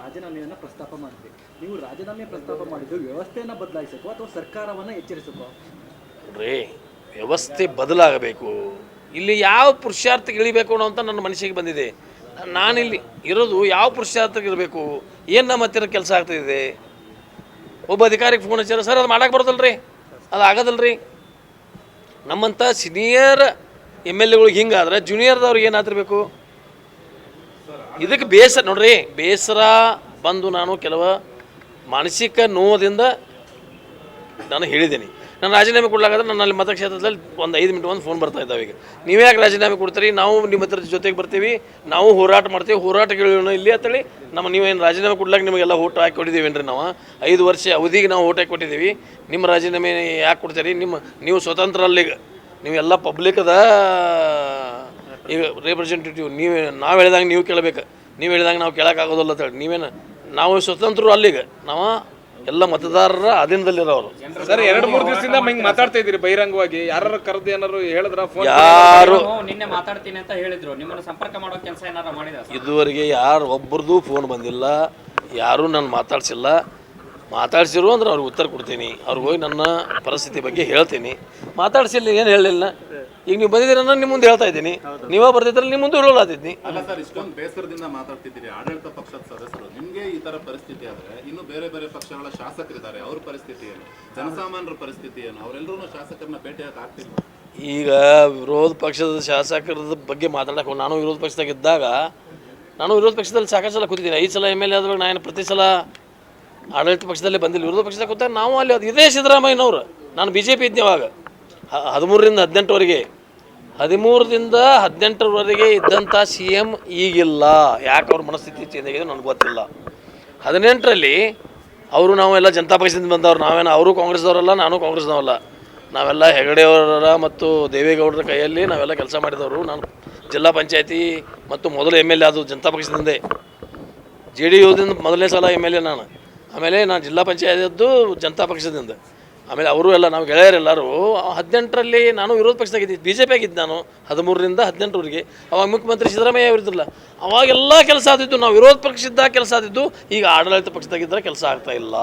ರಾಜೀನಾಮೆಯನ್ನ ಪ್ರಸ್ತಾಪ ಮಾಡಿದ್ರಿ ನೀವು ರಾಜೀನಾಮೆ ಪ್ರಸ್ತಾಪ ಮಾಡಿದ್ದು ವ್ಯವಸ್ಥೆಯನ್ನು ಬದಲಾಯಿಸಬೇಕು ಅಥವಾ ಸರ್ಕಾರವನ್ನು ಎಚ್ಚರಿಸಬೇಕು ರೀ ವ್ಯವಸ್ಥೆ ಬದಲಾಗಬೇಕು. ಇಲ್ಲಿ ಯಾವ ಪುರುಷಾರ್ಥಕ್ಕೆ ಇಳಿಬೇಕು ಅನ್ನೋ ಅಂತ ನನ್ನ ಮನಸ್ಸಿಗೆ ಬಂದಿದೆ. ನಾನಿಲ್ಲಿ ಇರೋದು ಯಾವ ಪುರುಷಾರ್ಥಕ್ಕೆ ಇರಬೇಕು? ಏನು ನಮ್ಮ ಹತ್ತಿರ ಕೆಲಸ ಆಗ್ತಿದೆ ಒಬ್ಬ ಅಧಿಕಾರಿಗೆ ಫೋನ್ ಹಚ್ಚಾರ ಸರ್, ಅದು ಮಾಡಕ್ಕೆ ಬರೋದಲ್ರಿ ಅದು ಆಗೋದಲ್ರಿ? ನಮ್ಮಂಥ ಸೀನಿಯರ್ ಎಂ ಎಲ್ ಎಗಳಿಗೆ ಹಿಂಗಾದ್ರೆ ಜೂನಿಯರ್ದವ್ರಿಗೆ ಏನಾತಿರ್ಬೇಕು ಇದಕ್ಕೆ ಬೇಸರ, ನೋಡ್ರಿ, ಬೇಸರ ಬಂದು ನಾನು ಕೆಲವು ಮಾನಸಿಕ ನೋವದಿಂದ ನಾನು ಹೇಳಿದ್ದೀನಿ. ನಾನು ರಾಜೀನಾಮೆ ಕೊಡ್ಲಾಗಾದ್ರೆ ನನ್ನ ಅಲ್ಲಿ ಮತಕ್ಷೇತ್ರದಲ್ಲಿ ಒಂದು ಐದು ಮಿನಿಟ್ ಒಂದು ಫೋನ್ ಬರ್ತಾ ಇದ್ದಾವೆ ಈಗ. ನೀವೇ ಯಾಕೆ ರಾಜೀನಾಮೆ ಕೊಡ್ತೀರಿ? ನಾವು ನಿಮ್ಮ ಹತ್ರ ಜೊತೆಗೆ ಬರ್ತೀವಿ, ನಾವು ಹೋರಾಟ ಮಾಡ್ತೀವಿ, ಹೋರಾಟ ಕೇಳೋಣ ಇಲ್ಲಿ ಅಂತೇಳಿ ನಮ್ಮ ನೀವೇನು ರಾಜೀನಾಮೆ ಕೊಡ್ಲಾಕ ನಿಮಗೆಲ್ಲ ಓಟ್ ಹಾಕಿ ಕೊಟ್ಟಿದ್ದೀವೇನ್ರಿ ನಾವು? ಐದು ವರ್ಷ ಅವಧಿಗೆ ನಾವು ಓಟ್ ಹಾಕಿ ಕೊಟ್ಟಿದ್ದೀವಿ. ನಿಮ್ಮ ರಾಜೀನಾಮೆ ಯಾಕೆ ಕೊಡ್ತೀರಿ? ನಿಮ್ಮ, ನೀವು ಸ್ವತಂತ್ರ ಅಲ್ಲಿಗೆ ನೀವೆಲ್ಲ ಪಬ್ಲಿಕ್ದ ಈಗ ರೆಪ್ರೆಸೆಂಟೇಟಿವ್ ನೀವೇ ನಾವು ಹೇಳಿದಾಗ ನೀವು ಕೇಳಬೇಕು. ನೀವು ಹೇಳಿದಾಗ ನಾವು ಕೇಳೋಕ್ಕಾಗೋದಿಲ್ಲ ಅಂತೇಳಿ ನೀವೇನು ನಾವು ಸ್ವತಂತ್ರರು ಅಲ್ಲಿಗೆ. ನಾವು ಎಲ್ಲ ಮತದಾರರ ಅಧೀನದಲ್ಲಿರೋರು. ಸರ್ ಎರಡು ಮೂರು ದಿವಸದಿಂದ ಹಿಂಗೆ ಮಾತಾಡ್ತಾ ಇದ್ದೀರಿ ಬಹಿರಂಗವಾಗಿ. ಯಾರು ಕರೆದು ಏನಾರು ಹೇಳಿದ್ರ ಫೋನ್ ಯಾರು ನಿನ್ನೆ ಮಾತಾಡ್ತೀನಿ ಅಂತ ಹೇಳಿದ್ರು. ನಿಮ್ಮನ್ನು ಸಂಪರ್ಕ ಮಾಡೋ ಕೆಲಸ ಏನಾರು ಮಾಡಿದ ಇದುವರೆಗೆ ಯಾರು ಒಬ್ಬರದು ಫೋನ್ ಬಂದಿಲ್ಲ. ಯಾರೂ ನಾನು ಮಾತಾಡ್ಸಿಲ್ಲ. ಮಾತಾಡ್ಸಿರು ಅಂದ್ರೆ ಅವ್ರಿಗೆ ಉತ್ತರ ಕೊಡ್ತೀನಿ. ಅವ್ರಿಗೆ ಹೋಗಿ ನನ್ನ ಪರಿಸ್ಥಿತಿ ಬಗ್ಗೆ ಹೇಳ್ತೀನಿ. ಮಾತಾಡ್ಸಿಲ್ಲ ಏನು ಹೇಳಿಲ್ಲ ಈಗ ನೀವು ಬಂದಿದ್ದೀರ ನಿಮ್ಮ ಮುಂದೆ ಹೇಳ್ತಾ ಇದ್ದೀನಿ. ನೀವೇ ಬರ್ತಿದ್ರೆ ನಿಮ್ಮ ಮುಂದೆ ಹೇಳೋಲಾತಿದ್ನಿ ಅಲ್ಲ ಸರ್ ಇಷ್ಟೊಂದು ಬೇಸರದಿಂದ ಮಾತಾಡ್ತಿದ್ದೀರಿ. ಆಡಳಿತ ಪಕ್ಷದ ಸದಸ್ಯರು. ನಿಮ್ಗೆ ಈ ತರ ಪರಿಸ್ಥಿತಿ ಆದ್ರೆ ಇನ್ನು ಬೇರೆ ಬೇರೆ ಪಕ್ಷಗಳ ಶಾಸಕರಿದ್ದಾರೆ. ಅವ್ರ ಪರಿಸ್ಥಿತಿ ಏನು? ಜನಸಾಮಾನ್ಯರ ಪರಿಸ್ಥಿತಿ ಏನು? ಅವರೆಲ್ಲರೂ ಶಾಸಕರನ್ನ ಭೇಟಿಯಾಗಕ್ಕೆ ಆಗ್ತಿಲ್ಲ ಈಗ ವಿರೋಧ ಪಕ್ಷದ ಶಾಸಕರದ ಬಗ್ಗೆ ಮಾತಾಡಕ್ಕೆ ನಾನು ವಿರೋಧ ಪಕ್ಷದಾಗ ಇದ್ದಾಗ ನಾನು ವಿರೋಧ ಪಕ್ಷದಲ್ಲಿ ಸಾಕಷ್ಟು ಸಲ ಕೂತಿದ್ದೀನಿ. ಐದು ಸಲ ಎಂ ಎಲ್ ಎ ಆದಾಗ ನಾನು ಪ್ರತಿ ಸಲ ಆಡಳಿತ ಪಕ್ಷದಲ್ಲೇ ಬಂದಿಲ್ಲ. ವಿರೋಧ ಪಕ್ಷದಾಗ ಕೂತಾಗ ನಾವು ಅಲ್ಲಿ ಅದು ಇದೇ ಸಿದ್ದರಾಮಯ್ಯನವರು. ನಾನು ಬಿ ಜೆ ಪಿ ಇದ್ದೆ ಅವಾಗ. ಹದಿಮೂರರಿಂದ ಹದಿನೆಂಟುವರೆಗೆ. ಹದಿಮೂರರಿಂದ ಹದಿನೆಂಟರವರೆಗೆ ಇದ್ದಂಥ ಸಿ ಎಂ ಈಗಿಲ್ಲ. ಯಾಕೆ ಅವ್ರ ಮನಸ್ಥಿತಿ ಚೇಂಜ್ ಆಗಿದೆ ನನಗೆ ಗೊತ್ತಿಲ್ಲ. ಹದಿನೆಂಟರಲ್ಲಿ ಅವರು ನಾವೆಲ್ಲ ಜನತಾ ಪಕ್ಷದಿಂದ ಬಂದವ್ರು. ನಾವೇನು ಅವರು ಕಾಂಗ್ರೆಸ್ದವರಲ್ಲ ನಾನು ಕಾಂಗ್ರೆಸ್ನವಲ್ಲ ನಾವೆಲ್ಲ ಹೆಗಡೆಯವರ ಮತ್ತು ದೇವೇಗೌಡರ ಕೈಯಲ್ಲಿ ನಾವೆಲ್ಲ ಕೆಲಸ ಮಾಡಿದವರು. ನಾನು ಜಿಲ್ಲಾ ಪಂಚಾಯತಿ ಮತ್ತು ಮೊದಲು ಎಂ ಎಲ್ ಎ ಅದು ಜನತಾ ಪಕ್ಷದಿಂದೇ ಜೆ ಡಿ ಯುದಿಂದ ಮೊದಲನೇ ಸಲ ಎಂ ಎಲ್ ಎ ನಾನು. ಆಮೇಲೆ ನಾನು ಜಿಲ್ಲಾ ಪಂಚಾಯತಿಯದ್ದು ಜನತಾ ಪಕ್ಷದಿಂದ ಆಮೇಲೆ ಅವರು ಎಲ್ಲ ನಾವು ಗೆಳೆಯರೆಲ್ಲರೂ ಹದಿನೆಂಟರಲ್ಲಿ ನಾನು ವಿರೋಧ ಪಕ್ಷದಾಗಿದ್ದೆ ಬಿ ಜೆ ಪಿ ಆಗಿದ್ದು ನಾನು ಹದಿಮೂರರಿಂದ ಹದಿನೆಂಟರವರೆಗೆ. ಅವಾಗ ಮುಖ್ಯಮಂತ್ರಿ ಸಿದ್ದರಾಮಯ್ಯ ಅವರಿದ್ರಲ್ಲ ಅವಾಗೆಲ್ಲ ಕೆಲಸ ಆದಿದ್ದು ನಾವು ವಿರೋಧ ಇದ್ದಾಗ ಕೆಲಸ ಆದಿದ್ದು ಈಗ ಆಡಳಿತ ಪಕ್ಷದಾಗಿದ್ದರೆ ಕೆಲಸ ಆಗ್ತಾ ಇಲ್ಲ.